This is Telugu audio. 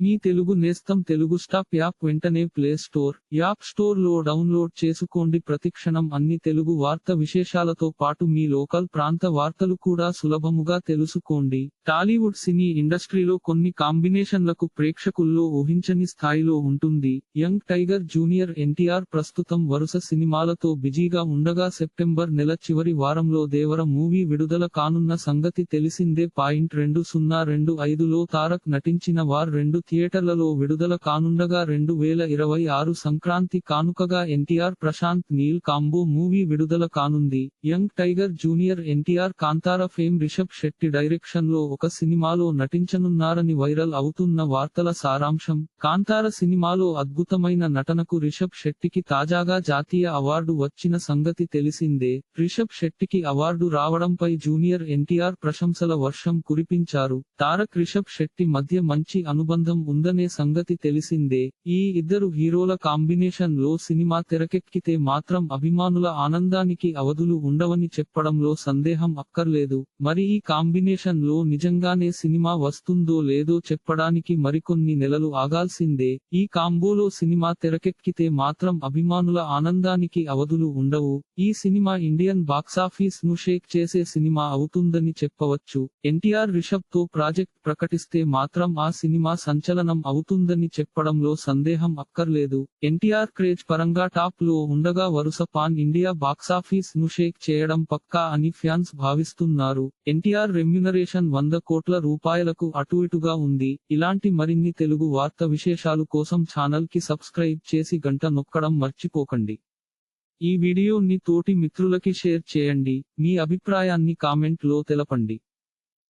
మీ తెలుగు నేస్తం తెలుగు స్టాప్ యాప్ వెంటనే ప్లే స్టోర్ యాప్ స్టోర్లో డౌన్లోడ్ చేసుకోండి. ప్రతిక్షణం అన్ని తెలుగు వార్త విశేషాలతో పాటు మీ లోకల్ ప్రాంత వార్తలు కూడా సులభముగా తెలుసుకోండి. టాలీవుడ్ సినీ ఇండస్ట్రీలో కొన్ని కాంబినేషన్లకు ప్రేక్షకుల్లో ఊహించని స్థాయిలో ఉంటుంది. యంగ్ టైగర్ జూనియర్ ఎన్టీఆర్ ప్రస్తుతం వరుస సినిమాలతో బిజీగా ఉండగా సెప్టెంబర్ నెల చివరి వారంలో దేవర మూవీ విడుదల కానున్న సంగతి తెలిసిందే. పాయింట్ రెండు సున్నా రెండు ఐదులో తారక్ నటించిన వార్ రెండు థియేటర్లలో విడుదల కానుండగా రెండు వేల ఇరవై ఆరు సంక్రాంతి కానుకగా ఎన్టీఆర్ ప్రశాంత్ నీల్ కాంబో మూవీ విడుదల కానుంది. Young tiger junior NTR Kantara fame Rishab Shetty డైరెక్షన్లో ఒక సినిమాలో నటించనున్నారని వైరల్ అవుతున్న వార్తల సారాంశం. కాంతార సినిమాలో అద్భుతమైన నటనకు రిషబ్ శెట్టికి తాజాగా జాతీయ అవార్డు వచ్చిన సంగతి తెలిసిందే. రిషబ్ శెట్టికి అవార్డు రావడంపై జూనియర్ ఎన్టీఆర్ ప్రశంసల వర్షం కురిపించారు. తారక్ రిషబ్ శెట్టి మధ్య మంచి అనుబంధం ఉందనే సంగతి తెలిసిందే. ఈ ఇద్దరు హీరోల కాంబినేషన్లో సినిమా తెరకెక్కితే మాత్రం అభిమానుల ఆనందానికి అవధులు ఉండవని చెప్పడంలో సందేహం అక్కర్లేదు. మరి ఈ కాంబినేషన్లో నిజంగానే సినిమా వస్తుందో లేదో చెప్పడానికి మరికొన్ని నెలలు ఆగాల్సిందే. ఈ కాంబోలో సినిమా తెరకెక్కితే మాత్రం అభిమానుల ఆనందానికి అవధులు ఉండవు. ఈ సినిమా ఇండియన్ బాక్సాఫీస్ను షేక్ చేసే సినిమా అవుతుందని చెప్పవచ్చు. ఎన్టీఆర్ రిషబ్తో ప్రాజెక్ట్ ప్రకటిస్తే మాత్రం ఆ సినిమా సంచలనం అవుతుందని చెప్పడంలో సందేహం అక్కర్లేదు. ఎన్టీఆర్ క్రేజ్ పరంగా టాప్లో ఉండగా వరుస పాన్ ఇండియా బాక్సాఫీస్ను షేక్ చేయడం పక్కా అని ఫ్యాన్స్ భావిస్తున్నారు. ఎన్టీఆర్ రెమ్యునరేషన్ వంద కోట్ల రూపాయలకు అటు ఇటుగా ఉంది. ఇలాంటి మరిన్ని తెలుగు వార్త విశేషాలు కోసం ఛానల్కి సబ్స్క్రైబ్ చేసి గంట నొక్కడం మర్చిపోకండి. ఈ వీడియోని తోటి మిత్రులకి షేర్ చేయండి. మీ అభిప్రాయాన్ని కామెంట్లో తెలపండి.